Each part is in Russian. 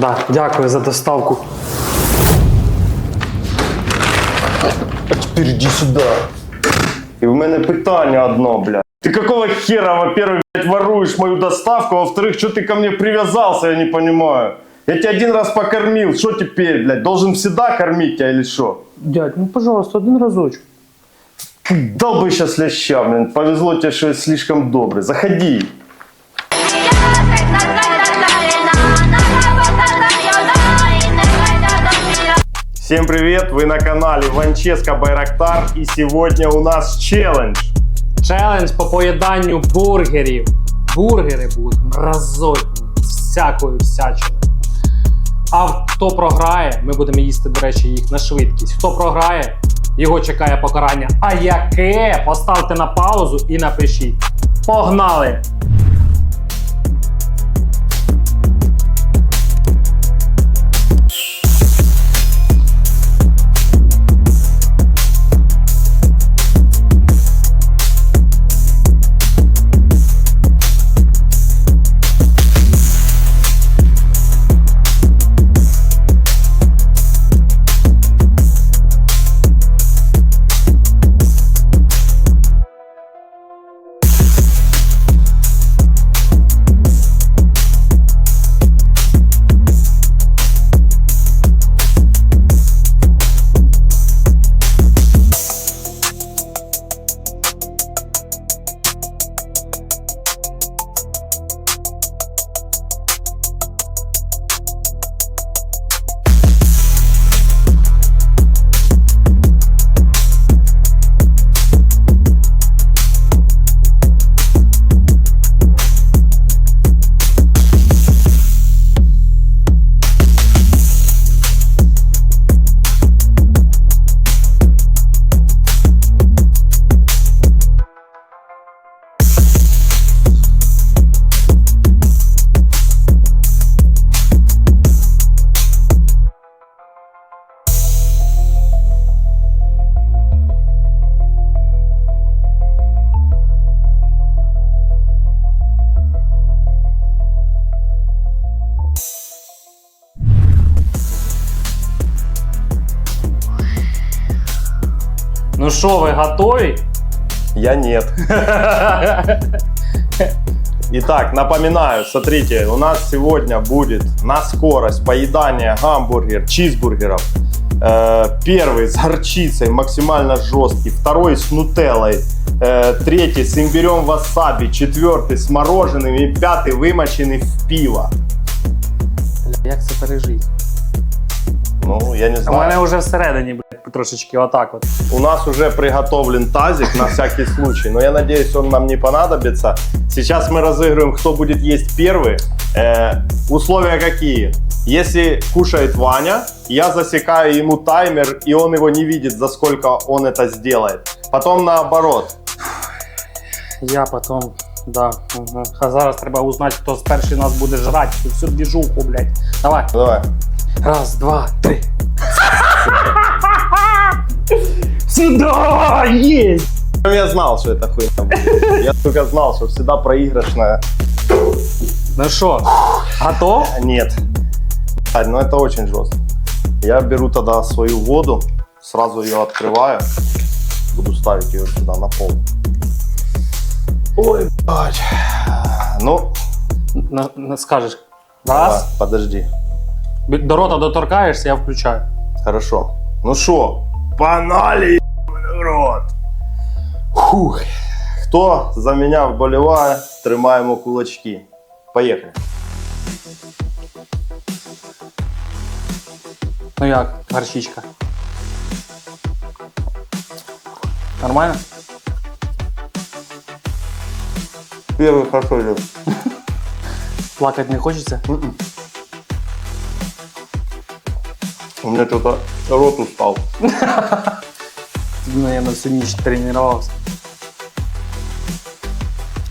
Да, дякую за доставку. А теперь иди сюда. И в мене питання одно, блядь. Ты какого хера, во-первых, блядь, воруешь мою доставку, а во-вторых, что ты ко мне привязался, я не понимаю. Я тебя один раз покормил, что теперь, блядь, должен всегда кормить тебя или что? Дядь, ну пожалуйста, один разочок. Дал бы сейчас ляща, блин, повезло тебе, что я слишком добрый. Заходи. Всем привет, вы на канале Ванческо Байрактар, и сегодня у нас челлендж. Челендж по поїданню бургерів. Бургери будуть мразотні з всякою всячиною. А хто програє, ми будемо їсти, до речі, їх на швидкість. Хто програє, його чекає покарання. А яке? Поставте на паузу і напишіть. Погнали! Ну що, ви готові? Я нет. Итак, напоминаю, смотрите, у нас сегодня будет на скорость поедания гамбургер, чизбургеров. Э, первый с горчицей, максимально жесткий. Второй с нутеллой. Э, третий с имбирем васаби. Четвертый с мороженым. И пятый вымоченный в пиво. Бля, як це пережить? Ну, я не У знаю. мене вже всередині, блядь, трошечки отак от. У нас уже приготовлен тазик на всякий случай, но я надеюсь, он нам не понадобится. Сейчас мы разыгрываем, кто будет есть первый. Э, условия какие? Если кушает Ваня, я засекаю ему таймер, и он его не видит, за сколько он это сделает. Потом наоборот. Я потом, да. Угу. А зараз треба узнати, хто з перший нас буде жрати. Цю всю двіжуху, блядь. Давай. Давай. Раз, два, три. Сюда! Есть! Ну, Я знал, что это хуйня будет. Я только знал, что всегда проигрышная. Ну що, готов? Нет. Блядь, Ну это очень жестко. Я беру тогда свою воду, сразу ее открываю, буду ставить ее сюда на пол. Ой, блядь. Ну, На, на, скажеш. давай, Раз. подожди. Бі- До рота доторкаєшся, я включаю. Хорошо. Ну что, погнали, ебаный в рот. Фух. Кто за меня вболевает, тримаємо кулачки. Поехали. Ну як, горчичка? Нормально? Первый хорошо идет. Плакать не хочеться? У меня что-то рот устал. Ти, наверное, всю ніч тренувався.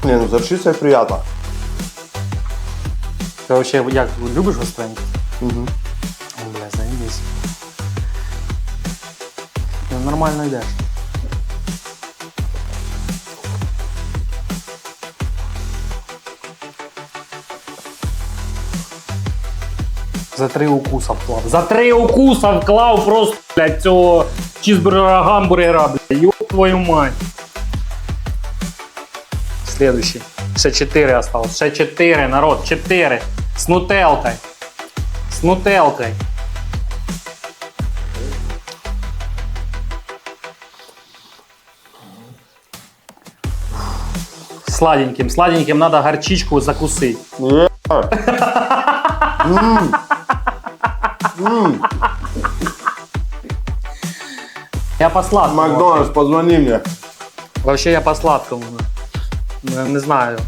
Не, ну зарчиться приятно. Ти взагалі як любиш гостреньке? Угу. Бля, заебись. Ну, нормально йдеш. За три укуса вклав. За три укуса вклав просто, блядь, цього чізбургера гамбургера, блядь. Ёб твою мать. Следующий. Ще чотири осталось. Ще чотири, народ, чотири. З нутелкой. З нутелкой. Сладеньким, сладеньким надо горчичку закусить. Е. Я по сладкому. Макдональдс, позвони мне. Вообще я по сладкому. Ну, Не знаю.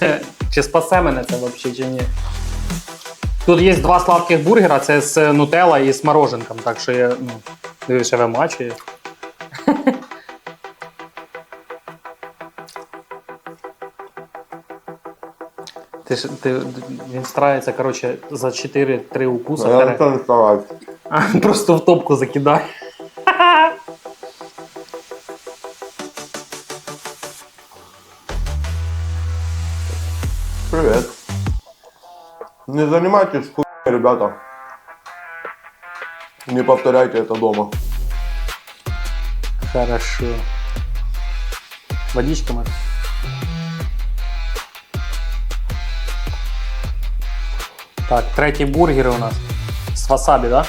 Чи спасе мене це взагалі, чи ні. Тут є два сладких бургера, це з нутелла і з мороженком, так що я ну, дивіться, вимачую. Ти, ж- ти, він старається, коротше, за 4-3 укуса. Я пере- ничего не стараюсь. А, Просто в топку закидає. Привет. Не занимайтесь хуйней, ребята. Не повторяйте это дома. Хорошо. Водичка, может? Так, третій бургер у нас. З васабі, да?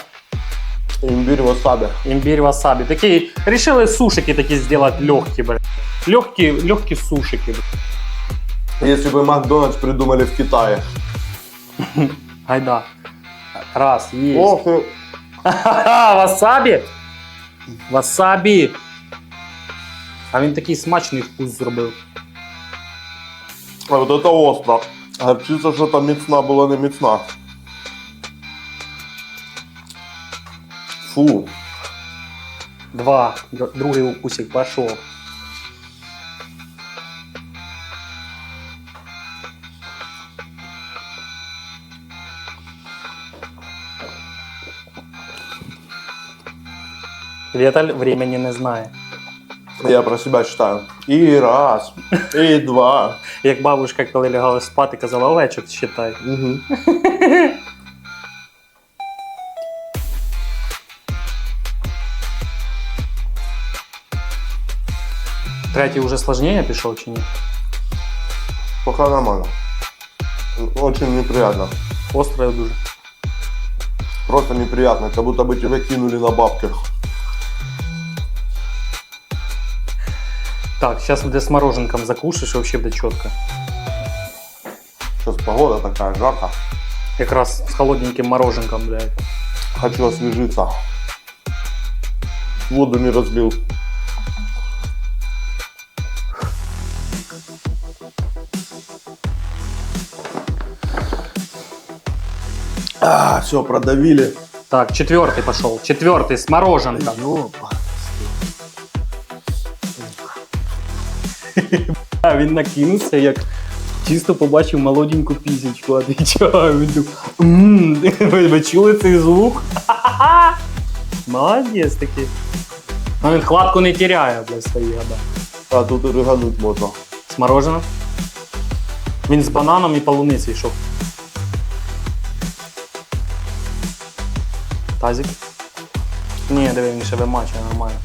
Имбирь васаби. Імбирь васабі. Такі, решили сушики такі зробити легкі, блядь. Легкі, легкі сушики, блядь. Если бы Макдональдс придумали в Китае. Гайда. Раз, є. Ох, ты. Ха-ха, васабі? Васабі. А він такий смачний вкус зробив. А вот это остро. Горчица что-то міцна була не міцна. Фу. Два. Д- Другий укусик пошел. Віталь времени не знає. Я про себя считаю. И раз, и два. Як бабушка, коли лягала спати, казала, овечок считай. Мгм. Третій уже сложнее пішов чи ні? Пока нормально. Очень неприятно. Остро дуже. Просто неприятно, как будто бы тебя кинули на бабки. Так, зараз буде з мороженком закушаєш, і вообще буде чітко. Сейчас погода такая, жарко. Якраз з холодненьким мороженком, блядь. Хочу освежиться. Воду не разлил. А, все, продавили. Так, четвертый пошел. Четвертый с мороженком. Ёпа. А він накинувся, як чисто побачив молоденьку пісечку, а ти чого? Він «М, Ви, чули цей звук? Молодець такий. Ну, він хватку не теряє, блядь, свої года. А тут можно. З мороженим. Він з бананом і полуниці йшов. Тазик. Ні, диви, він ще вимачує нормально.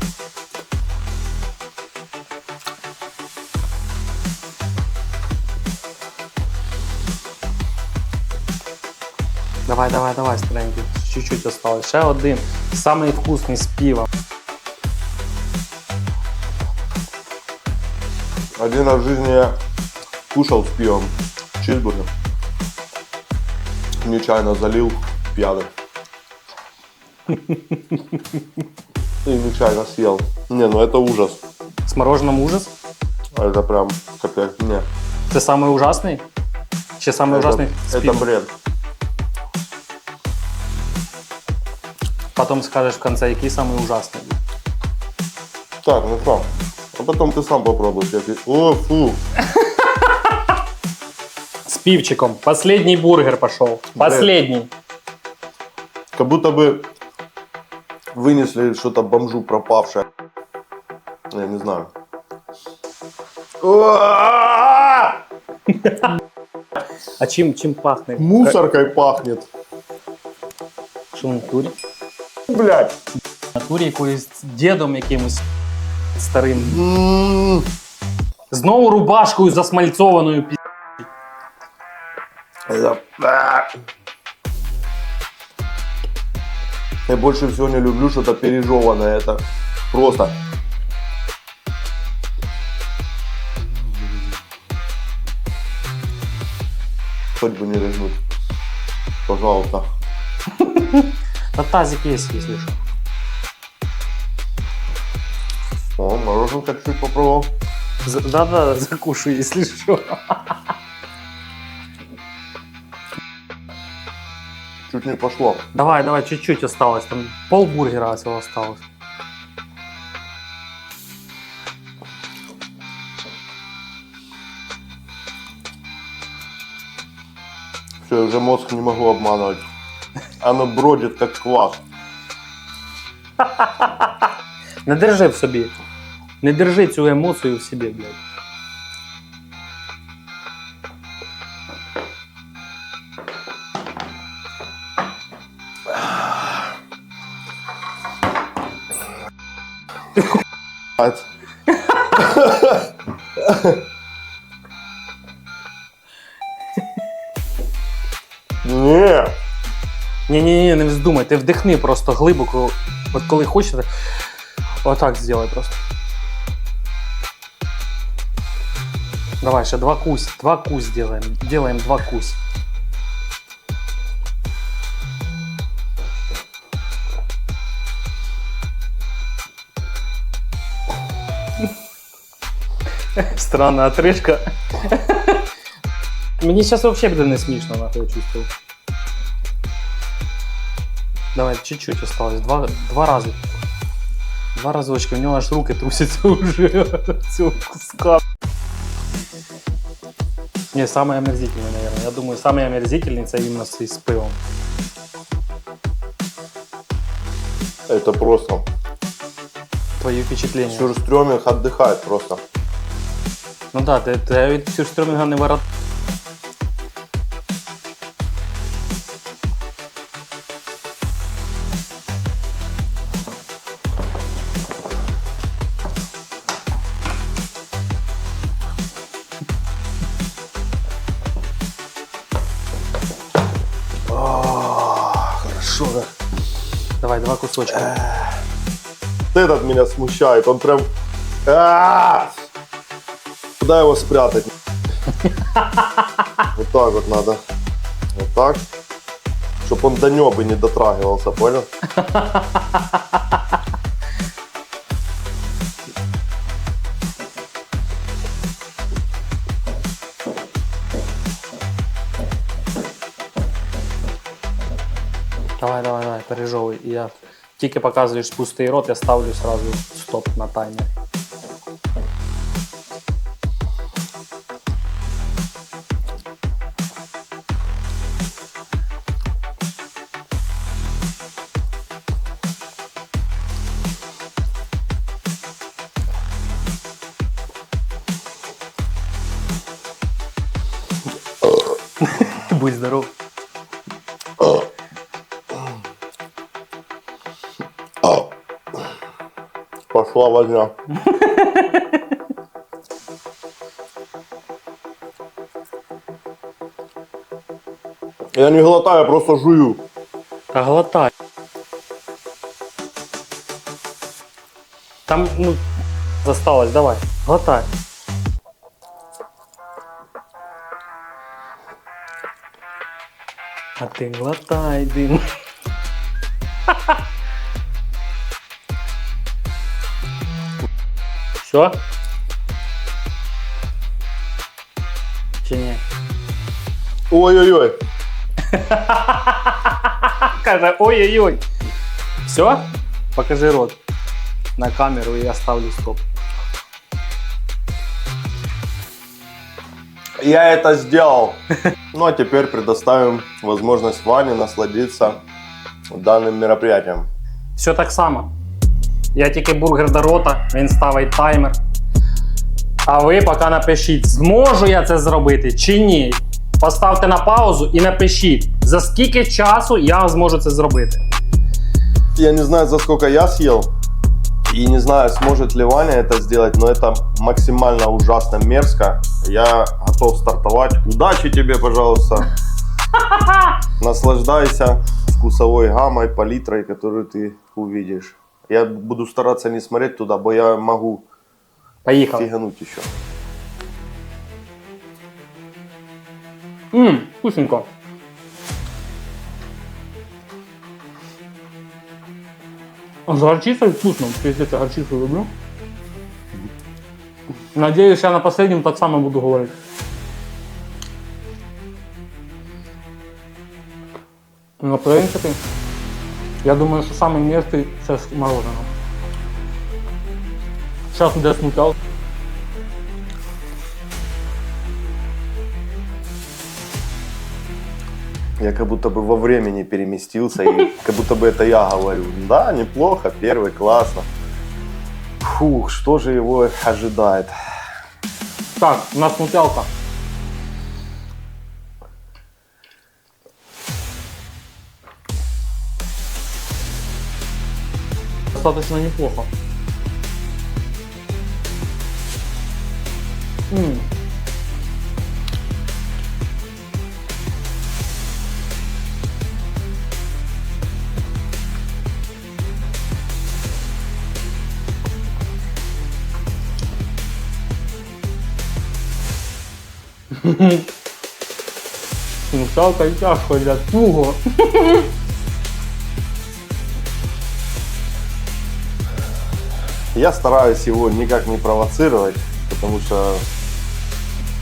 Давай, давай, давай, старенький. Чуть-чуть осталось. Ще один. Самий вкусний з пива. Один раз в жизни я кушал с пивом чизбургер. Нечаянно залил пьяный. И нечаянно съел. Не, ну это ужас. З мороженым ужас. Это прям капец. Не. Це самий ужасний? Чи самий это, ужасний з это бред. Потом скажешь в конце, який самый ужасный. Так, ну что? А потом ты сам попробуй. Я тебе- О, фу. С пивчиком. Последний бургер пошел. Последний. Как будто бы вынесли что-то бомжу пропавшее. Я не знаю. А чим, чим пахне? Мусоркой пахнет. Що в натурі? Блядь. В натурі якоюсь дідом якимось старим. М, Знову рубашкою засмальцованою пі. это- А. Я больше всего не люблю что-то пережеванное. Это просто. Хоть бы не рыгнуть. Пожалуйста. Та тазик є, якщо що. О, мороженка чуть попробовал. Да-да, закушуй, якщо що. Чуть не пошло. Давай, давай, чуть-чуть осталось. Там полбургера всього осталось. Все, уже мозг не могу обманывать. Оно бродит как квас. Не держи в собі. Не держи цю емоцію в собі, блядь. Ать. Не. Ні-ні-ні, не вздумай, ти вдихни просто глибоко. От коли хочеш, так- отак зробай просто. Давай, ще два кусь, два кусь делаем. Делаем два кусь. Странна отрижка. Мені зараз взагалі буде не смішно, нахуй, я чувствую. Давай, чуть-чуть осталось. Два, два раза. Два разочка. У него аж руки трусятся уже от цього куска. Не, самый омерзительный, наверное. Я думаю, самый омерзительный это именно с, с пивом. Это просто. Твои впечатления. Сюрстрёминг отдыхает просто. Ну да, ти, ти від сюрстрёмінга не ворот. Смущает. Он прям... А! Куда его спрятать? Вот так вот надо. Вот так. Чтоб он до небы не дотрагивался, понял? Давай, давай, давай, пережовуй. І я тільки показуєш пустий рот, я ставлю сразу стоп на таймер. Будь здоров. Пошла возня. Я не глотаю, я просто жую. Та глотай. Там, ну, засталось, давай, глотай. А ти глотай, дим. Все? Чи ні? Ой-ой-ой. Каже, ой-ой-ой. Все? Покажи рот на камеру и я ставлю стоп. Я это сделал. Ну а теперь предоставим возможность Ване насладиться данным мероприятием. Все так само. Я тільки бургер до рота, він ставить таймер. А ви поки напишіть, зможу я це зробити чи ні. Поставте на паузу і напишіть, За скільки часу я зможу це зробити? Я не знаю, за сколько я съел. И не знаю, сможет ли Ваня это сделать, но это максимально ужасно мерзко. Я готов стартовать. Удачи тебе, пожалуйста. Наслаждайся вкусовой гаммой, палитрой, которую ты увидишь. Я буду стараться не смотреть туда, бо я могу Поїхали. фигануть еще. Ммм, вкусненько. З горчицей вкусно, пиздец, я горчицу люблю. Надеюсь, я на последнем так само буду говорить. Ну, в принципе, я думаю, что самый местный сейчас мороженое. Сейчас где смутал. Я как будто бы во времени переместился, и как будто бы это я говорю. Да, неплохо, первый, классно. Фух, что же его ожидает? Так, у нас смутялка. Достаточно неплохо. М. Смутялка і тяжко для туго. Я стараюсь его никак не провоцировать, потому что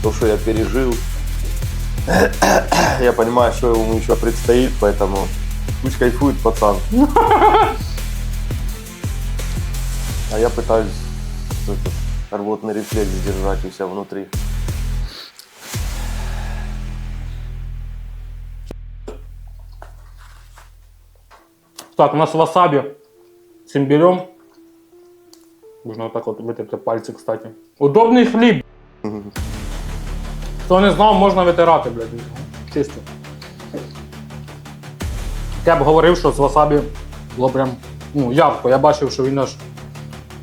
то, что я пережил, я понимаю, что ему еще предстоит, поэтому пусть кайфует пацан. А я пытаюсь этот рвотный рефлекс держать у себя внутри. Так, у нас васаби. Цим берем. Можна отак от витерти пальці, кстати. Удобний хліб. Хто не знав, можна витирати, блядь. Чисто. Я б говорив, що з васабі було прям. Ну, явко, я бачив, що він аж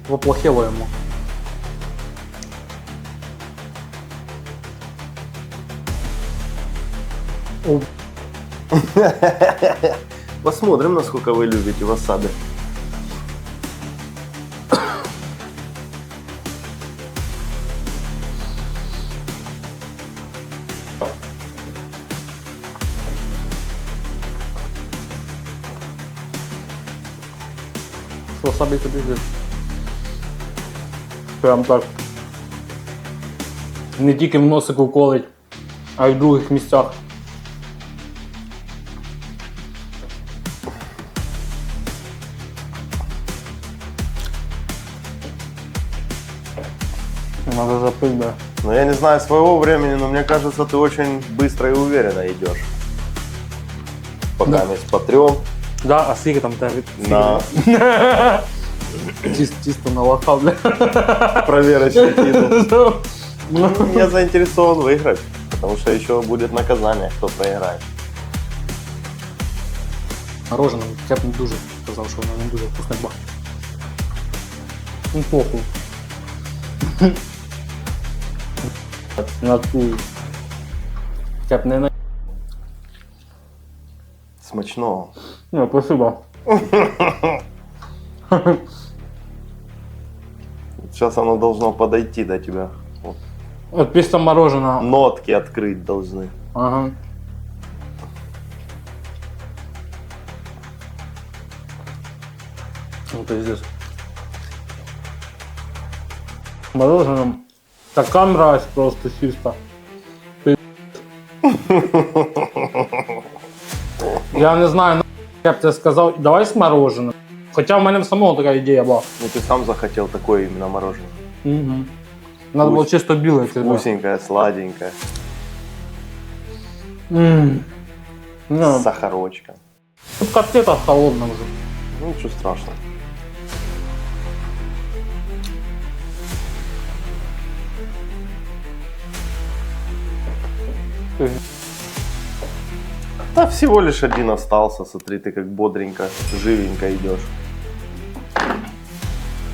воплохило йому. Посмотрим, насколько вы любите васаби. З васабі тобі здесь. Прям так. Не тільки в носику колить, а й в других місцях. Надо запить, да. Но я не знаю своего времени, но мне кажется, ты очень быстро и уверенно идешь. Пока Да. мы потрем. Да, а скільки там тебе? На Чисто, чисто на лоха, бля. проверочку кинул. Ну, Я заинтересован выиграть, потому что еще будет наказание, кто проиграет. Мороженое, я б не дуже сказав, що воно не дуже вкусне бо. Ну, похуй. На ту. Я б не на... Смачного. Ну, спасибо. Сейчас оно должно подойти до тебя. Вот. От після мороженого. Нотки открыть должны. Ага. Ну, пиздец. Мороженым. Така мразь просто чисто. Я не знаю, я б це сказав. Давай з мороженим. Хоча в мене самого така ідея була. Ну ты сам захотел такое именно мороженое. Угу. Надо було чисто біле. це, да. Вкусненькое, сладенькое, М. Ну, с сахарочком. тут котлета холодна вже. Ну ничего страшного. Да всего лишь один остался, смотри, ты как бодренько, живенько идешь.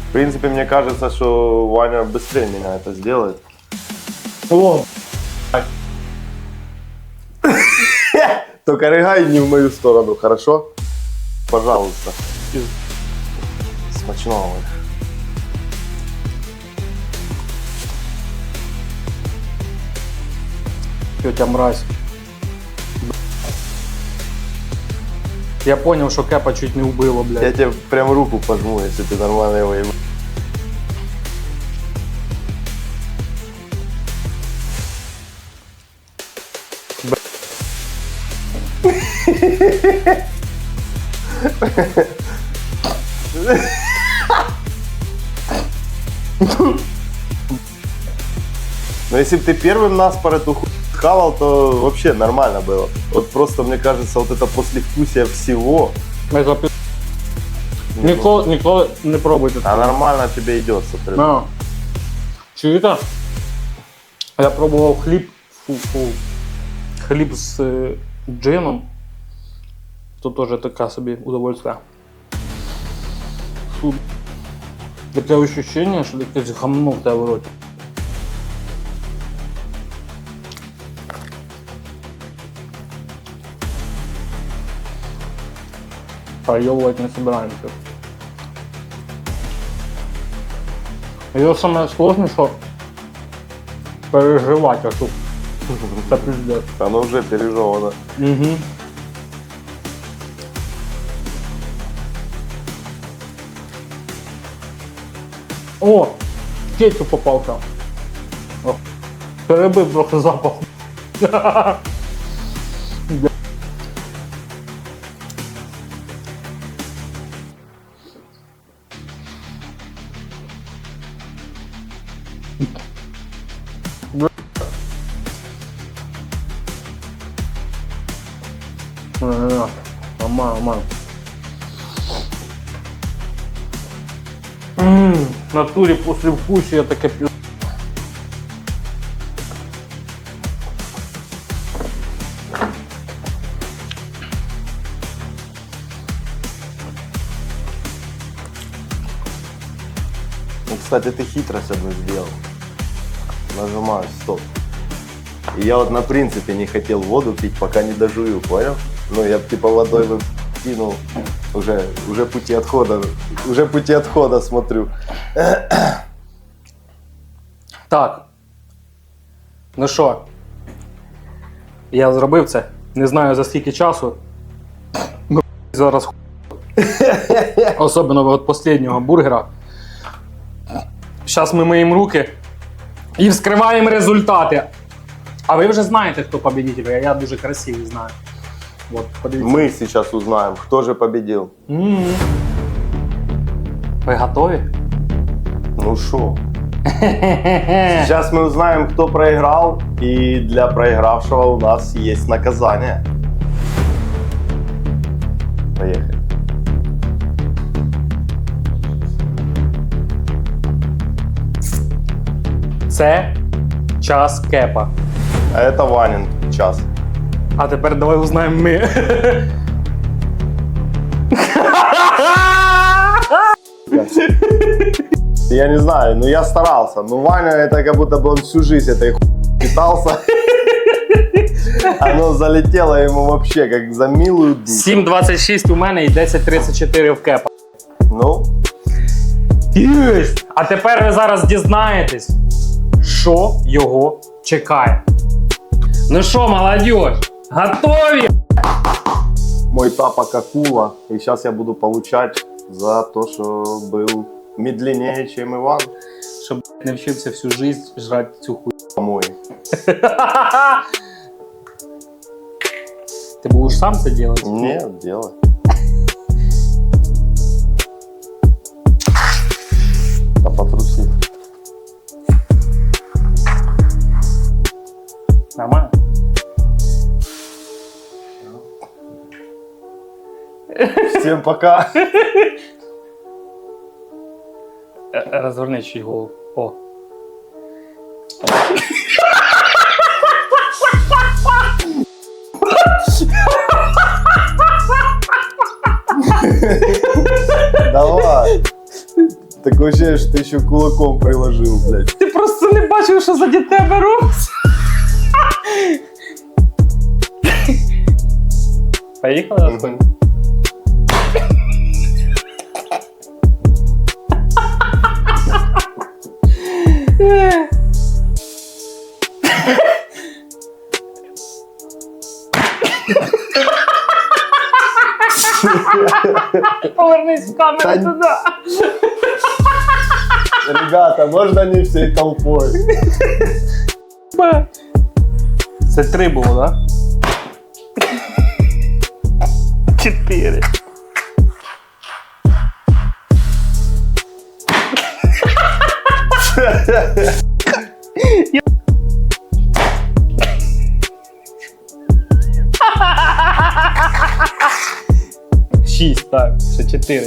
В принципе, мне кажется, что Ваня быстрее меня это сделает. О, Только рыгай не в мою сторону, хорошо? Пожалуйста. Смачного. Тетя мразь. Я понял, что Кепа чуть не убило, блядь. Я тебе прям руку пожму, если ты нормально его еб- Но если бы ты первым нас эту хавал, то вообще нормально было. Вот просто, мне кажется, вот это послевкусие всего, Это пи- Никто, никто не пробуйте. а нормально тебе идет, смотри. На. Чуєте? Я пробував хліб. Фу, фу. Хліб з е, джином. То теж така собі удовольствие. Фу. Таке ощущение, що якесь гамно в тебе в роті. Поёбывать не собираемся. Ее самое сложное, что переживать, тут это пиздец. Оно уже пережевано. Угу. О, кетчуп попався. О, перебив трохи запах. Ммм, в натурі після вкусу таке пі... Ну, кстати, ты хитрость одну сделал. Нажимаю стоп. И я вот на принципе не хотел воду пить, пока не дожую, понял? Ну, я б, типа водой бы кинул. Уже, уже пути отхода, уже пути отхода смотрю. Так. Ну що? Я зробив це. Не знаю за скільки часу. Ми зараз Особливо від останнього бургера. Зараз ми миємо руки і вскриваємо результати. А ви вже знаєте, хто победитель, я дуже красивий знаю. От, подивіться. Мы сейчас узнаем, кто же победил. М. Ви готові? Ну шо? Сейчас мы узнаем, кто проиграл, и для проигравшего у нас есть наказание. Поехали. Це час кепа. А это Ванин час. А тепер давай узнаємо ми. Я не знаю, но я старался. Но Ваня, это как будто бы он всю жизнь этой хуй питался. Оно залетело ему вообще как за милую душу. 7.26 у мене і 10.34 в кепа. Ну, Єсть! А тепер ви зараз дізнаєтесь, що його чекає. Ну що, молодь, Готові? мой папа Какула. И сейчас я буду получать за то, что был медленнее, чем Иван. Щоб не вчився всю жизнь жрати цю хуй. Мой. Ти будеш сам це робити? Нет, делай. Да потруси. Нормально? Всем пока. Е, Розверни чуть голову. О. Давай. Такое ощущение, что ты еще кулаком приложил, блядь. Ти просто не бачив, що заді тебе робиться. Поїхали? Мгм. Повернись в камеру туди. Ребята, можно не всей толпой? Це три було, так? Чотири. Шість, так, ще чотири.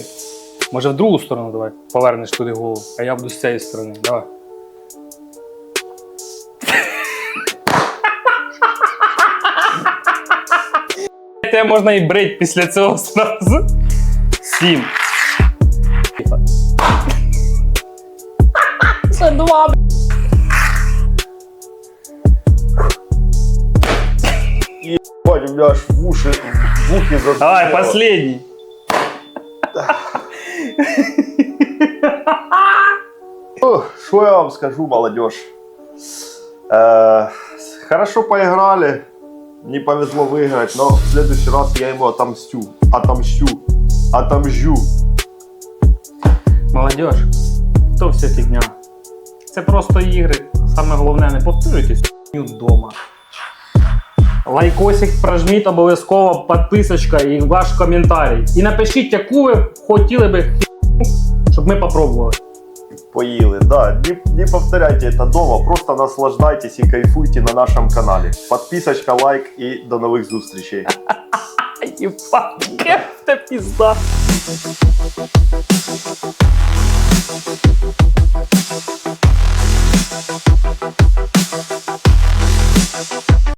Може в другу сторону давай повернеш туди голову, а я буду з цієї сторони. Давай. Тебе можна і брить після цього зразу. Сім. Два. Ебать, у меня аж в уши, в ухе зазвенело. Давай, последний. Что я вам скажу, молодежь? Э, хорошо поиграли, не повезло выиграть, но в следующий раз я ему отомстю, отомщу, отомжу. Молодіж, то все фігня. Це просто ігри. Саме головне, не повторюйте цю вдома. Лайкосик прожміть обов'язково, підписочка і ваш коментарій. І напишіть, яку ви хотіли би щоб ми попробували. Поели, да, не, не повторяйте это дома, просто наслаждайтесь и кайфуйте на нашем канале. Подписочка, лайк и до новых зустрічей. Єбать, кефте пізда.